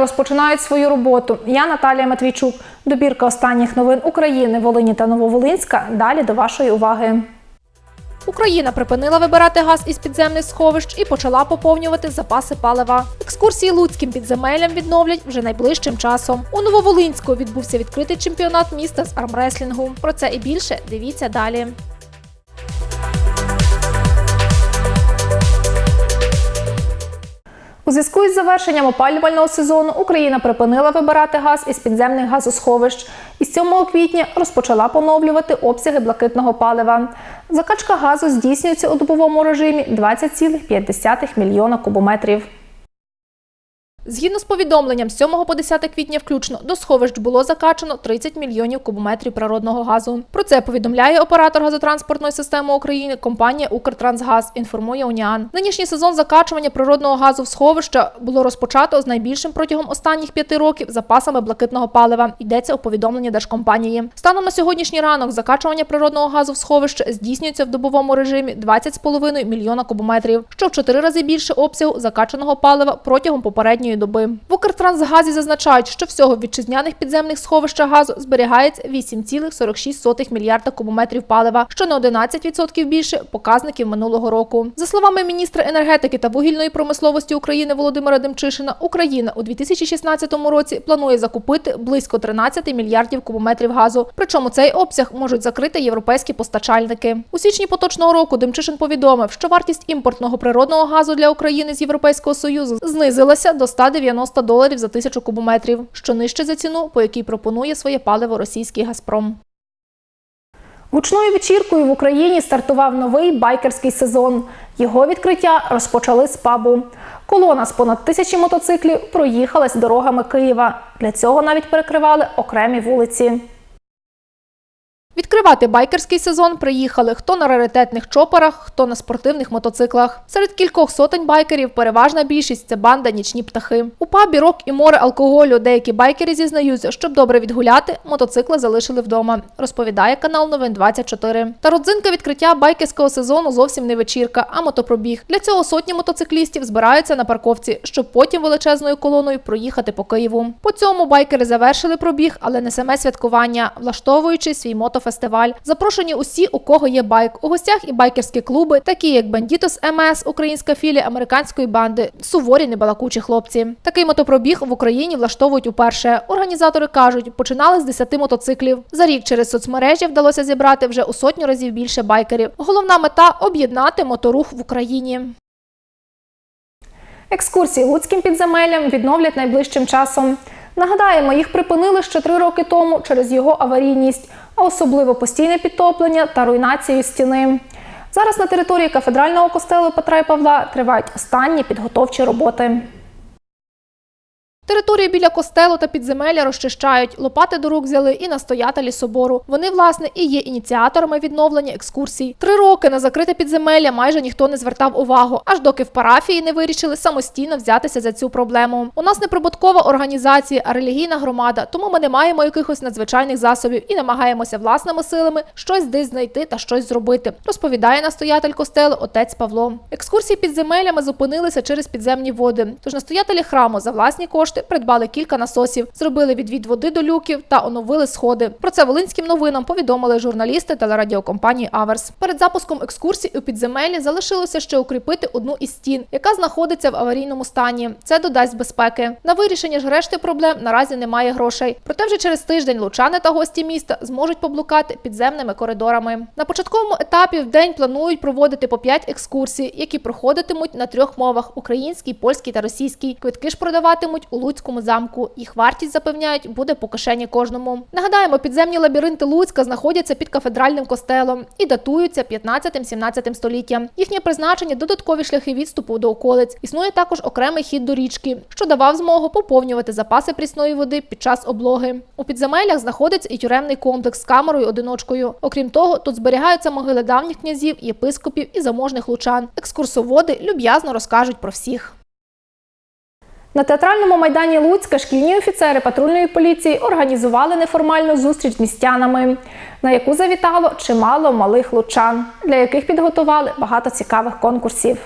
розпочинають свою роботу. Я Наталія Матвійчук. Добірка останніх новин України, Волині та Нововолинська. Далі до вашої уваги. Україна припинила вибирати газ із підземних сховищ і почала поповнювати запаси палива. Екскурсії луцьким підземеллям відновлять вже найближчим часом. У Нововолинську відбувся відкритий чемпіонат міста з армреслінгу. Про це і більше дивіться далі. У зв'язку із завершенням опалювального сезону Україна припинила вибирати газ із підземних газосховищ і з 7 квітня розпочала поновлювати обсяги блакитного палива. Закачка газу здійснюється у добовому режимі 20,5 мільйона кубометрів. Згідно з повідомленням, з 7 по 10 квітня включно до сховищ було закачано 30 мільйонів кубометрів природного газу. Про це повідомляє оператор газотранспортної системи України компанія Укртрансгаз. Інформує Уніан. Нинішній сезон закачування природного газу в сховища було розпочато з найбільшим протягом останніх п'яти років запасами блакитного палива. Йдеться у повідомленні держкомпанії. Станом на сьогоднішній ранок закачування природного газу в сховище здійснюється в добовому режимі 20,5 мільйона кубометрів, що в чотири рази більше обсягу закачаного палива протягом попередньої доби. В Укртрансгазі зазначають, що всього в вітчизняних підземних сховищах газу зберігається 8,46 мільярда кубометрів палива, що на 11% більше показників минулого року. За словами міністра енергетики та вугільної промисловості України Володимира Демчишина, Україна у 2016 році планує закупити близько 13 мільярдів кубометрів газу. Причому цей обсяг можуть закрити європейські постачальники. У січні поточного року Демчишин повідомив, що вартість імпортного природного газу для України з Європейського союзу знизилася до 190 доларів за тисячу кубометрів, що нижче за ціну, по якій пропонує своє паливо російський Газпром. Гучною вечіркою в Україні стартував новий байкерський сезон. Його відкриття розпочали з пабу. Колона з понад тисячі мотоциклів проїхалась дорогами Києва. Для цього навіть перекривали окремі вулиці. Відкривати байкерський сезон приїхали хто на раритетних чоперах, хто на спортивних мотоциклах. Серед кількох сотень байкерів переважна більшість це банда нічні птахи. У пабі рок і море алкоголю. Деякі байкери зізнаються, щоб добре відгуляти, мотоцикли залишили вдома. Розповідає канал Новин 24. Та родзинка відкриття байкерського сезону зовсім не вечірка, а мотопробіг. Для цього сотні мотоциклістів збираються на парковці, щоб потім величезною колоною проїхати по Києву. По цьому байкери завершили пробіг, але не саме святкування, влаштовуючи свій мотофестиваль. Запрошені усі, у кого є байк. У гостях і байкерські клуби, такі як Бандітос МС, українська філія американської банди, суворі небалакучі хлопці. Такий мотопробіг в Україні влаштовують уперше. Організатори кажуть, починали з 10 мотоциклів. За рік через соцмережі вдалося зібрати вже у сотню разів більше байкерів. Головна мета об'єднати моторух в Україні. Екскурсії луцьким підземеллям відновлять найближчим часом. Нагадаємо, їх припинили ще три роки тому через його аварійність, а особливо постійне підтоплення та руйнацію стіни. Зараз на території кафедрального костелу Петра і Павла тривають останні підготовчі роботи. Територію біля костелу та підземелля розчищають, лопати до рук взяли і настоятелі собору. Вони, власне, і є ініціаторами відновлення екскурсій. Три роки на закрите підземелля майже ніхто не звертав увагу, аж доки в парафії не вирішили самостійно взятися за цю проблему. У нас не прибуткова організація, а релігійна громада, тому ми не маємо якихось надзвичайних засобів і намагаємося власними силами щось десь знайти та щось зробити. Розповідає настоятель костелу отець Павло. Екскурсії підземеллями зупинилися через підземні води. Тож настоятелі храму за власні кошти придбали кілька насосів, зробили відвід води до люків та оновили сходи. Про це волинським новинам повідомили журналісти телерадіокомпанії Аверс. Перед запуском екскурсій у підземеллі залишилося ще укріпити одну із стін, яка знаходиться в аварійному стані. Це додасть безпеки. На вирішення ж решти проблем наразі немає грошей. Проте вже через тиждень лучани та гості міста зможуть поблукати підземними коридорами. На початковому етапі в день планують проводити по 5 екскурсій, які проходитимуть на трьох мовах: українській, польській та російській. Квитки ж продаватимуть у Луцькому замку. Їх вартість запевняють буде по кишені кожному. Нагадаємо, підземні лабіринти Луцька знаходяться під кафедральним костелом і датуються 15-17 століттям. Їхнє призначення додаткові шляхи відступу до околиць. Існує також окремий хід до річки, що давав змогу поповнювати запаси прісної води під час облоги. У підземеллях знаходиться і тюремний комплекс з камерою одиночкою. Окрім того, тут зберігаються могили давніх князів, єпископів і заможних лучан. Екскурсоводи люб'язно розкажуть про всіх. На театральному майдані Луцька шкільні офіцери патрульної поліції організували неформальну зустріч з містянами, на яку завітало чимало малих лучан, для яких підготували багато цікавих конкурсів.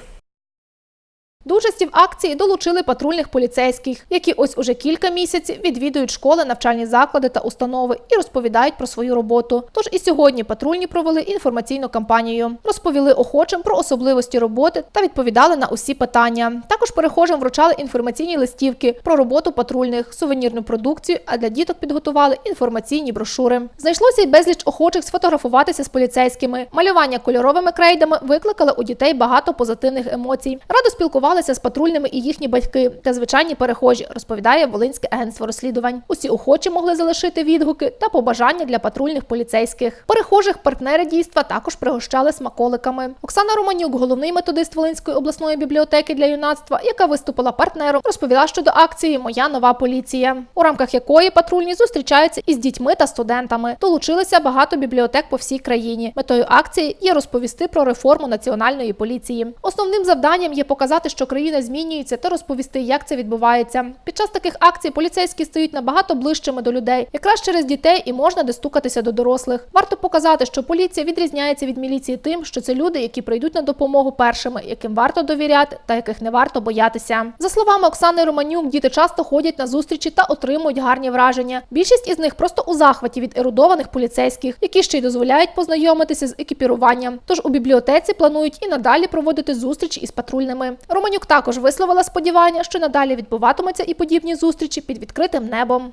До участі в акції долучили патрульних поліцейських, які ось уже кілька місяців відвідують школи, навчальні заклади та установи і розповідають про свою роботу. Тож і сьогодні патрульні провели інформаційну кампанію, розповіли охочим про особливості роботи та відповідали на усі питання. Також перехожим вручали інформаційні листівки про роботу патрульних, сувенірну продукцію, а для діток підготували інформаційні брошури. Знайшлося й безліч охочих сфотографуватися з поліцейськими. Малювання кольоровими крейдами викликали у дітей багато позитивних емоцій. Радо спілкувалися з патрульними і їхні батьки та звичайні перехожі, розповідає Волинське агентство розслідувань. Усі охочі могли залишити відгуки та побажання для патрульних поліцейських. Перехожих партнери дійства також пригощали смаколиками. Оксана Романюк, головний методист Волинської обласної бібліотеки для юнацтва, яка виступила партнером, розповіла щодо акції Моя нова поліція, у рамках якої патрульні зустрічаються із дітьми та студентами. Долучилися багато бібліотек по всій країні. Метою акції є розповісти про реформу національної поліції. Основним завданням є показати, що країна змінюється, та розповісти, як це відбувається. Під час таких акцій поліцейські стають набагато ближчими до людей. Якраз через дітей і можна достукатися до дорослих. Варто показати, що поліція відрізняється від міліції тим, що це люди, які прийдуть на допомогу першими, яким варто довіряти та яких не варто боятися. За словами Оксани Романюк, діти часто ходять на зустрічі та отримують гарні враження. Більшість із них просто у захваті від ерудованих поліцейських, які ще й дозволяють познайомитися з екіпіруванням. Тож у бібліотеці планують і надалі проводити зустрічі із патрульними. Романюк також висловила сподівання, що надалі відбуватимуться і подібні зустрічі під відкритим небом.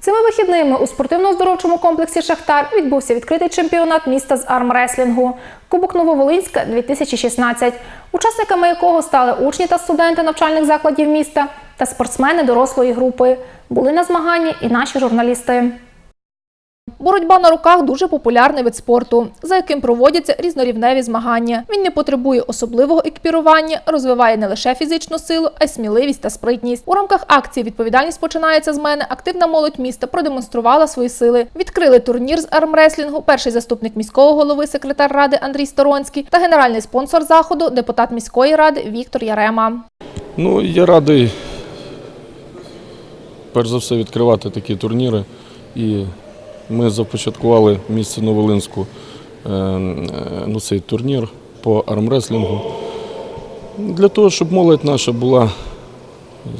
Цими вихідними у спортивно-оздоровчому комплексі Шахтар відбувся відкритий чемпіонат міста з армреслінгу Кубок Нововолинська 2016, учасниками якого стали учні та студенти навчальних закладів міста та спортсмени дорослої групи. Були на змаганні і наші журналісти. Боротьба на руках дуже популярний вид спорту, за яким проводяться різнорівневі змагання. Він не потребує особливого екіпірування, розвиває не лише фізичну силу, а й сміливість та спритність. У рамках акції Відповідальність починається з мене. Активна молодь міста продемонструвала свої сили. Відкрили турнір з армреслінгу. Перший заступник міського голови, секретар ради Андрій Сторонський та генеральний спонсор заходу, депутат міської ради Віктор Ярема. Ну, я радий, перш за все, відкривати такі турніри. І ми започаткували в місті Новолинську е, е, ну, цей турнір по армреслінгу. Для того, щоб молодь наша була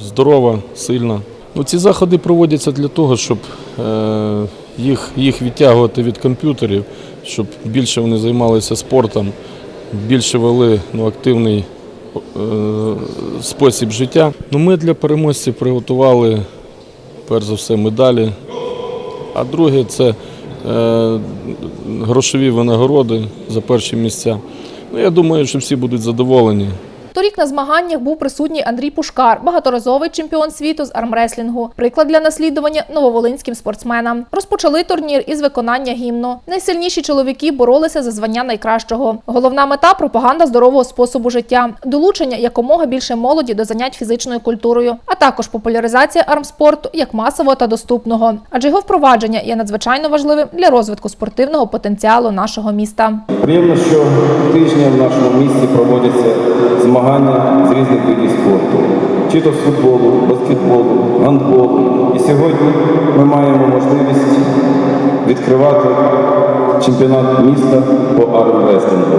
здорова, сильна. Ну, ці заходи проводяться для того, щоб е, їх, їх відтягувати від комп'ютерів, щоб більше вони займалися спортом, більше вели ну, активний спосіб життя. Ну, ми для переможців приготували перш за все медалі, а друге це е, грошові винагороди за перші місця. Ну, я думаю, що всі будуть задоволені. Торік на змаганнях був присутній Андрій Пушкар, багаторазовий чемпіон світу з армреслінгу. Приклад для наслідування нововолинським спортсменам. Розпочали турнір із виконання гімну. Найсильніші чоловіки боролися за звання найкращого. Головна мета пропаганда здорового способу життя, долучення якомога більше молоді до занять фізичною культурою, а також популяризація армспорту як масового та доступного. Адже його впровадження є надзвичайно важливим для розвитку спортивного потенціалу нашого міста. Приємно, що тижня в нашому місті проводяться змагання з різних видів спорту, чи то з футболу, баскетболу, гандболу. І сьогодні ми маємо можливість відкривати чемпіонат міста по армрестлингу.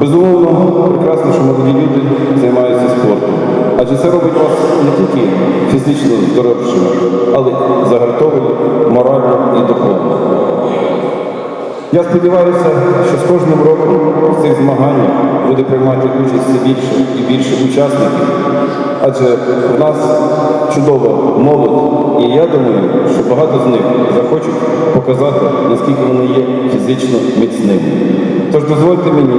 Безумовно, прекрасно, що молоді люди займаються спортом. Адже це робить вас не тільки фізично здоровшими, але й загартовані морально і духовно. Я сподіваюся, що з кожним роком в цих змаганнях буде приймати участь все більше і більше учасників, адже в нас чудова молодь, і я думаю, що багато з них захочуть показати, наскільки вони є фізично міцними. Тож дозвольте мені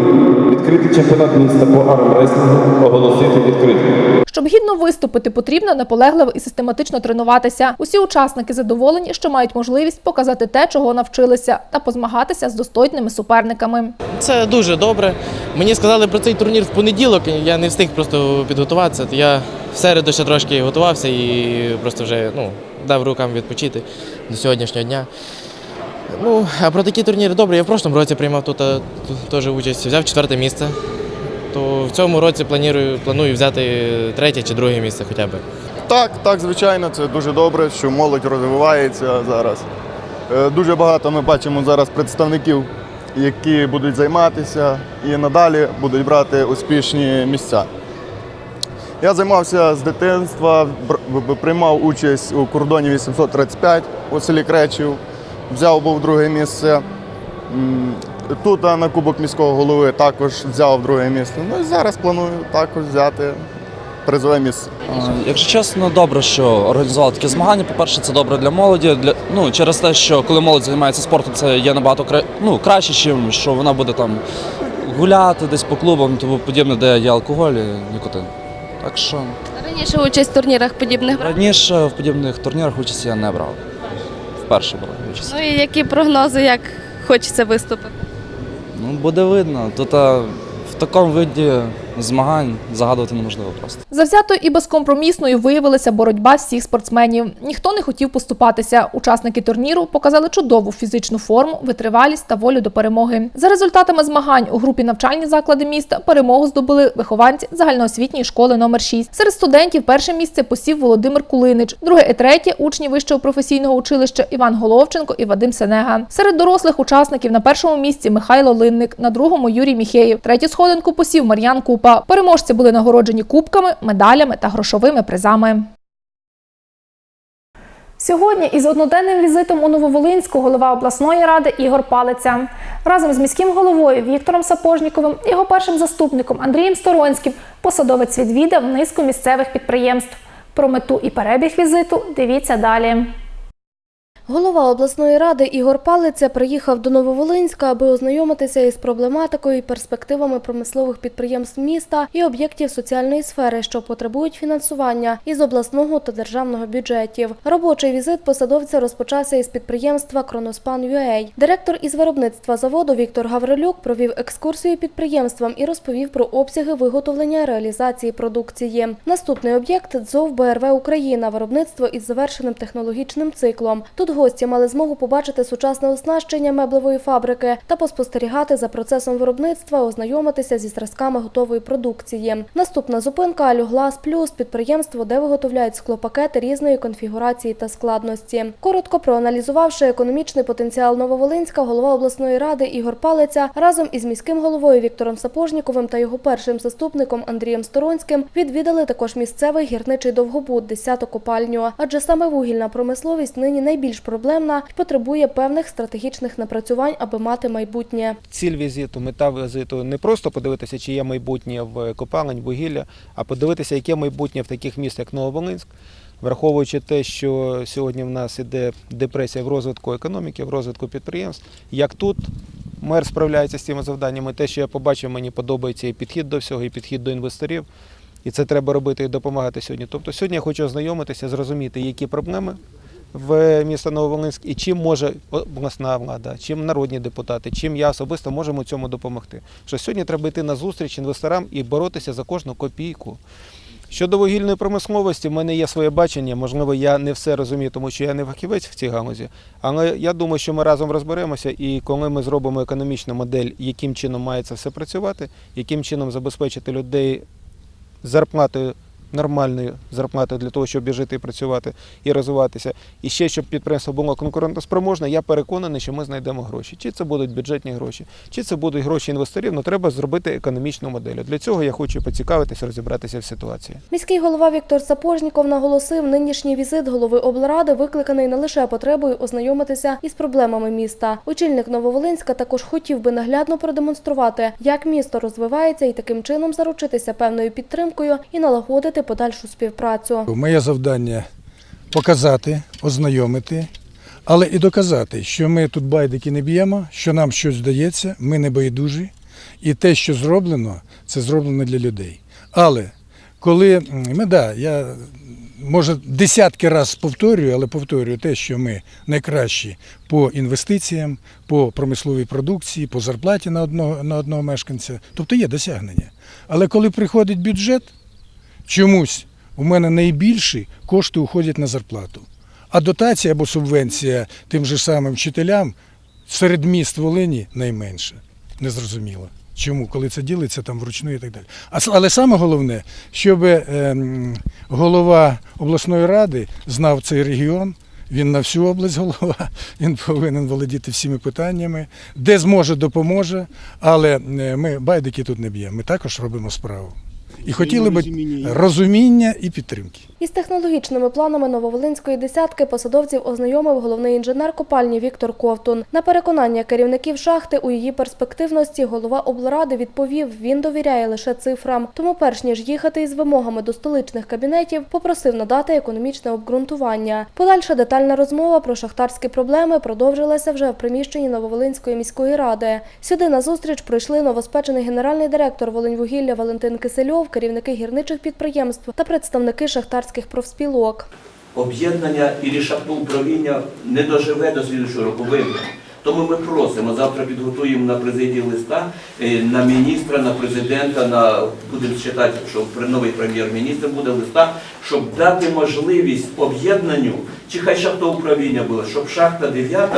відкрити чемпіонат міста по армреслінгу оголосити відкритим. Щоб гідно виступити, потрібно наполегливо і систематично тренуватися. Усі учасники задоволені, що мають можливість показати те, чого навчилися, та позмагатися з достойними суперниками. Це дуже добре. Мені сказали про цей турнір в понеділок. Я не встиг просто підготуватися. То я в середу ще трошки готувався і просто вже ну, дав рукам відпочити до сьогоднішнього дня. Ну, а про такі турніри добре. Я в прошлому році приймав тут, теж участь, взяв четверте місце. То в цьому році планую, планую взяти третє чи друге місце хоча б. Так, так, звичайно, це дуже добре, що молодь розвивається зараз. Е, Дуже багато ми бачимо зараз представників які будуть займатися і надалі будуть брати успішні місця. Я займався з дитинства, приймав участь у кордоні 835 у селі Кречів, взяв був друге місце. Тут а, на Кубок міського голови також взяв друге місце. Ну і зараз планую також взяти призове місце. Якщо чесно, добре, що організували такі змагання. По-перше, це добре для молоді. Для, ну, через те, що коли молодь займається спортом, це є набагато кра... ну, краще, чим що вона буде там гуляти десь по клубам, тому подібне, де є алкоголь і нікотин. Так що Раніше участь в турнірах подібних брав? раніше в подібних турнірах участі я не брав. Вперше брали участь. Ну і які прогнози, як хочеться виступити? Ну, буде видно. Тут а, в такому виді змагань загадувати неможливо просто. Завзятою і безкомпромісною виявилася боротьба всіх спортсменів. Ніхто не хотів поступатися. Учасники турніру показали чудову фізичну форму, витривалість та волю до перемоги. За результатами змагань у групі навчальні заклади міста перемогу здобули вихованці загальноосвітньої школи номер 6. Серед студентів перше місце посів Володимир Кулинич, друге і третє учні вищого професійного училища Іван Головченко і Вадим Сенега. Серед дорослих учасників на першому місці Михайло Линник, на другому Юрій Міхеєв. Третю сходинку посів Мар'ян Купа. Переможці були нагороджені кубками, медалями та грошовими призами. Сьогодні із одноденним візитом у Нововолинську голова обласної ради Ігор Палиця разом з міським головою Віктором Сапожніковим його першим заступником Андрієм Сторонським посадовець відвідав низку місцевих підприємств. Про мету і перебіг візиту дивіться далі. Голова обласної ради Ігор Палиця приїхав до Нововолинська, аби ознайомитися із проблематикою і перспективами промислових підприємств міста і об'єктів соціальної сфери, що потребують фінансування із обласного та державного бюджетів. Робочий візит посадовця розпочався із підприємства Кроноспан Кроноспан.UA. Директор із виробництва заводу Віктор Гаврилюк провів екскурсію підприємствам і розповів про обсяги виготовлення реалізації продукції. Наступний об'єкт ДЗОВ БРВ Україна, виробництво із завершеним технологічним циклом. Тут гості мали змогу побачити сучасне оснащення меблевої фабрики та поспостерігати за процесом виробництва, ознайомитися зі зразками готової продукції. Наступна зупинка Алюглас Плюс підприємство, де виготовляють склопакети різної конфігурації та складності. Коротко проаналізувавши економічний потенціал Нововолинська, голова обласної ради Ігор Палиця разом із міським головою Віктором Сапожніковим та його першим заступником Андрієм Сторонським відвідали також місцевий гірничий довгобуд 10-ту копальню, адже саме вугільна промисловість нині найбільш проблемна і потребує певних стратегічних напрацювань, аби мати майбутнє. Ціль візиту, мета візиту не просто подивитися, чи є майбутнє в копалень, вугілля, а подивитися, яке майбутнє в таких містах, як Нововолинськ, враховуючи те, що сьогодні в нас іде депресія в розвитку економіки, в розвитку підприємств. Як тут мер справляється з цими завданнями, те, що я побачив, мені подобається і підхід до всього, і підхід до інвесторів. І це треба робити і допомагати сьогодні. Тобто сьогодні я хочу ознайомитися, зрозуміти, які проблеми в місто Нововолинськ і чим може обласна влада, чим народні депутати, чим я особисто можемо цьому допомогти. Що сьогодні треба йти на зустріч інвесторам і боротися за кожну копійку. Щодо вугільної промисловості, в мене є своє бачення. Можливо, я не все розумію, тому що я не фахівець в цій галузі. Але я думаю, що ми разом розберемося, і коли ми зробимо економічну модель, яким чином має це все працювати, яким чином забезпечити людей зарплатою нормальною зарплатою для того, щоб жити працювати і розвиватися. І ще щоб підприємство було конкурентоспроможне, я переконаний, що ми знайдемо гроші. Чи це будуть бюджетні гроші, чи це будуть гроші інвесторів, але треба зробити економічну модель. Для цього я хочу поцікавитися, розібратися в ситуації. Міський голова Віктор Сапожніков наголосив, нинішній візит голови облради викликаний не лише потребою ознайомитися із проблемами міста. Очільник Нововолинська також хотів би наглядно продемонструвати, як місто розвивається, і таким чином заручитися певною підтримкою і налагодити подальшу співпрацю. Моє завдання показати, ознайомити, але і доказати, що ми тут байдики не б'ємо, що нам щось здається, ми не байдужі, і те, що зроблено, це зроблено для людей. Але коли ми, да, я може десятки разів повторюю, але повторюю те, що ми найкращі по інвестиціям, по промисловій продукції, по зарплаті на одного, на одного мешканця. Тобто є досягнення. Але коли приходить бюджет, чомусь у мене найбільші кошти уходять на зарплату. А дотація або субвенція тим же самим вчителям серед міст Волині найменше. Незрозуміло. Чому, коли це ділиться там вручну і так далі. Але саме головне, щоб ем, голова обласної ради знав цей регіон, Він на всю область голова, він повинен володіти всіми питаннями, де зможе, допоможе. Але е, ми байдики тут не б'ємо. Ми також робимо справу. І хотіли б розуміння і підтримки. Із технологічними планами Нововолинської десятки посадовців ознайомив головний інженер копальні Віктор Ковтун. На переконання керівників шахти у її перспективності голова облради відповів, він довіряє лише цифрам. Тому, перш ніж їхати із вимогами до столичних кабінетів, попросив надати економічне обґрунтування. Подальша детальна розмова про шахтарські проблеми продовжилася вже в приміщенні Нововолинської міської ради. Сюди на зустріч прийшли новоспечений генеральний директор Волиньвугілля Валентин Кисельов, керівники гірничих підприємств та представники шахтарських профспілок. об'єднання і управління не доживе до слідчого року виборів. Тому ми просимо, завтра підготуємо на президії листа е, на міністра, на президента, на будемо читати, що новий прем'єр-міністр буде листа, щоб дати можливість об'єднанню, чи хай шахтоуправління було, щоб шахта 9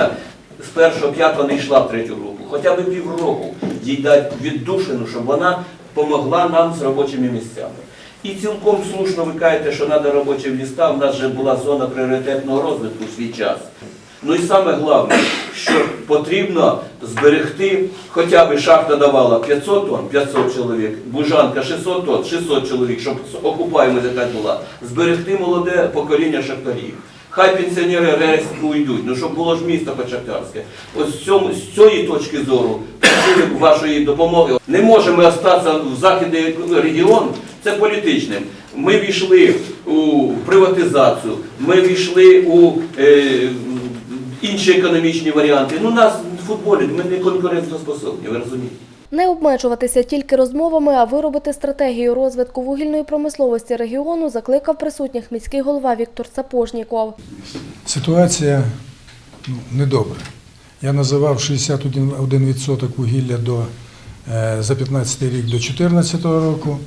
з першого п'ятого не йшла в третю групу, хоча б півроку їй дати віддушину, щоб вона допомогла нам з робочими місцями. І цілком слушно ви кажете, що треба робочі міста, в нас вже була зона пріоритетного розвитку в свій час. Ну і саме головне, що потрібно зберегти, хоча б шахта давала 500 тонн, 500 чоловік, бужанка 600 тонн, 600 чоловік, щоб окупаємость якась була, зберегти молоде покоління шахтарів. Хай пенсіонери резко йдуть, ну щоб було ж місто хоч шахтарське. Ось з, цьому, з цієї точки зору вашої допомоги. Не можемо остатися в західний регіон, це політичним. Ми війшли у приватизацію, ми війшли у е, інші економічні варіанти. Ну нас в футболі ми не конкурентоспособні, ви розумієте? Не обмежуватися тільки розмовами, а виробити стратегію розвитку вугільної промисловості регіону закликав присутніх міський голова Віктор Сапожніков. Ситуація ну, недобра. Я називав 61% вугілля до, е, за 15 рік до 2014 року,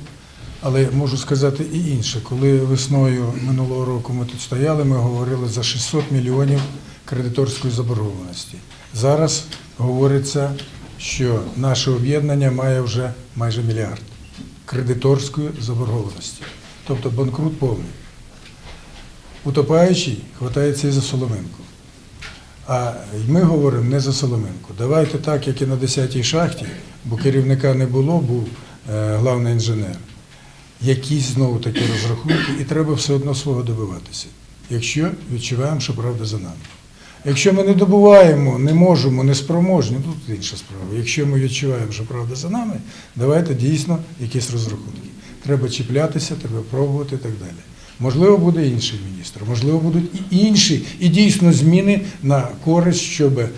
але можу сказати і інше. Коли весною минулого року ми тут стояли, ми говорили за 600 мільйонів кредиторської заборгованості. Зараз говориться, що наше об'єднання має вже майже мільярд кредиторської заборгованості. Тобто банкрут повний. Утопаючий хватається і за соломинку. А ми говоримо не за соломинку. Давайте так, як і на 10-й шахті, бо керівника не було, був е, главний інженер. Якісь знову такі розрахунки, і треба все одно свого добиватися, якщо відчуваємо, що правда за нами. Якщо ми не добуваємо, не можемо, не спроможні, ну, тут інша справа. Якщо ми відчуваємо, що правда за нами, давайте дійсно якісь розрахунки. Треба чіплятися, треба пробувати і так далі. Можливо, буде інший міністр, можливо, будуть і інші, і дійсно зміни на користь, щоб е,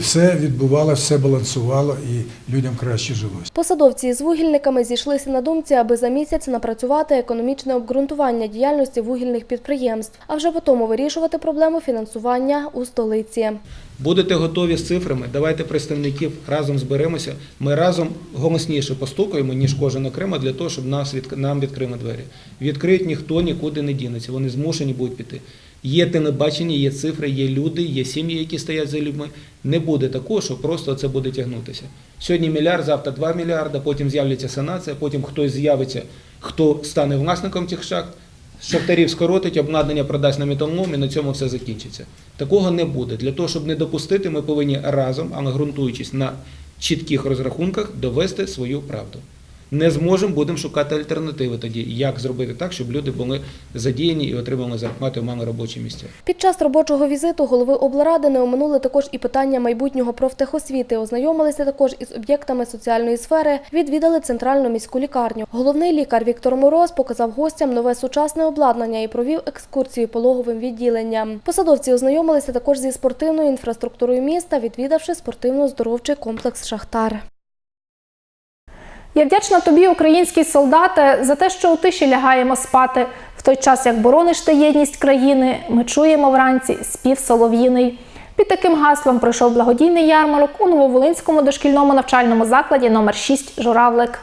все відбувалося, все балансувало і людям краще жилося. Посадовці із вугільниками зійшлися на думці, аби за місяць напрацювати економічне обґрунтування діяльності вугільних підприємств, а вже потім вирішувати проблему фінансування у столиці. Будете готові з цифрами, давайте представників разом зберемося. Ми разом голосніше постукаємо, ніж кожен окремо, для того, щоб нас нам відкрили двері. Відкриють ніхто нікуди не дінеться, вони змушені будуть піти. Є телебачення, є цифри, є люди, є сім'ї, які стоять за людьми. Не буде такого, що просто це буде тягнутися. Сьогодні мільярд, завтра 2 мільярда, потім з'являться санація, потім хтось з'явиться, хто стане власником цих шахт. Шахтарів скоротить, обладнання продасть на металолом і на цьому все закінчиться. Такого не буде. Для того, щоб не допустити, ми повинні разом, але ґрунтуючись на чітких розрахунках, довести свою правду. Не зможемо, будемо шукати альтернативи тоді, як зробити так, щоб люди були задіяні і отримали зарплату, мали робочі місця. Під час робочого візиту голови облради не оминули також і питання майбутнього профтехосвіти. Ознайомилися також із об'єктами соціальної сфери, відвідали центральну міську лікарню. Головний лікар Віктор Мороз показав гостям нове сучасне обладнання і провів екскурсію пологовим відділенням. Посадовці ознайомилися також зі спортивною інфраструктурою міста, відвідавши спортивно-здоровчий комплекс Шахтар. Я вдячна тобі, українські солдати, за те, що у тиші лягаємо спати. В той час, як борониш ти єдність країни, ми чуємо вранці спів солов'їний. Під таким гаслом пройшов благодійний ярмарок у Нововолинському дошкільному навчальному закладі номер 6 Журавлик.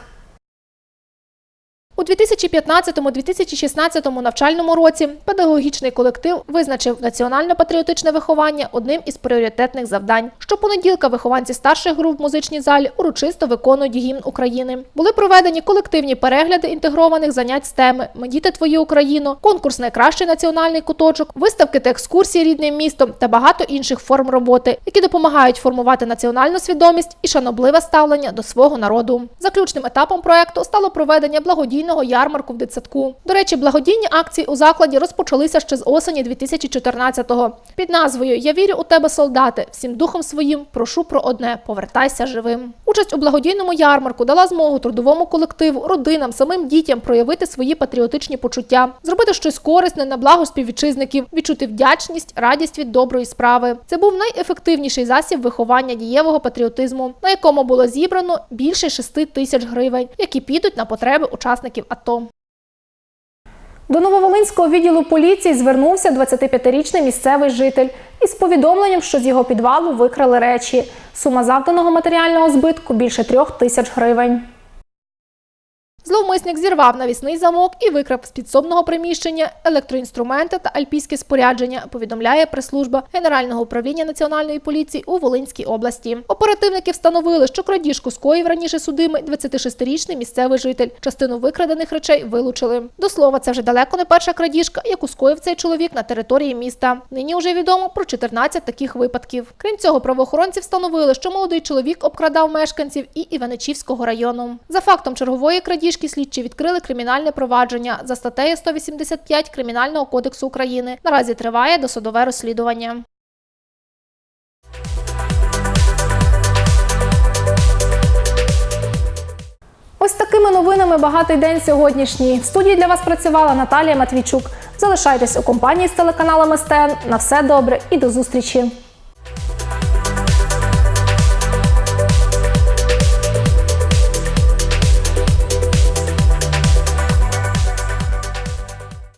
У 2015-2016 навчальному році педагогічний колектив визначив національно-патріотичне виховання одним із пріоритетних завдань. Щопонеділка вихованці старших груп в музичній залі урочисто виконують гімн України. Були проведені колективні перегляди інтегрованих занять з теми «Ми діти твої Україно», конкурс «Найкращий національний куточок», виставки та екскурсії рідним містом та багато інших форм роботи, які допомагають формувати національну свідомість і шанобливе ставлення до свого народу. Заключним етапом проекту стало проведення благодійного ярмарку в дитсадку. До речі, благодійні акції у закладі розпочалися ще з осені 2014-го. Під назвою Я вірю у тебе, солдати. Всім духом своїм прошу про одне повертайся живим. Участь у благодійному ярмарку дала змогу трудовому колективу, родинам, самим дітям проявити свої патріотичні почуття, зробити щось корисне на благо співвітчизників, відчути вдячність, радість від доброї справи. Це був найефективніший засіб виховання дієвого патріотизму, на якому було зібрано більше 6 тисяч гривень, які підуть на потреби учасників АТО. До Нововолинського відділу поліції звернувся 25-річний місцевий житель із повідомленням, що з його підвалу викрали речі. Сума завданого матеріального збитку більше трьох тисяч гривень. Зловмисник зірвав навісний замок і викрав з підсобного приміщення електроінструменти та альпійське спорядження, повідомляє прес-служба Генерального управління національної поліції у Волинській області. Оперативники встановили, що крадіжку скоїв раніше судимий 26-річний місцевий житель. Частину викрадених речей вилучили. До слова, це вже далеко не перша крадіжка, яку скоїв цей чоловік на території міста. Нині вже відомо про 14 таких випадків. Крім цього, правоохоронці встановили, що молодий чоловік обкрадав мешканців і Іваничівського району. За фактом чергової крадіжки слідчі відкрили кримінальне провадження за статтею 185 Кримінального кодексу України. Наразі триває досудове розслідування. Ось такими новинами багатий день сьогоднішній. В студії для вас працювала Наталія Матвійчук. Залишайтесь у компанії з телеканалом СТН. На все добре і до зустрічі.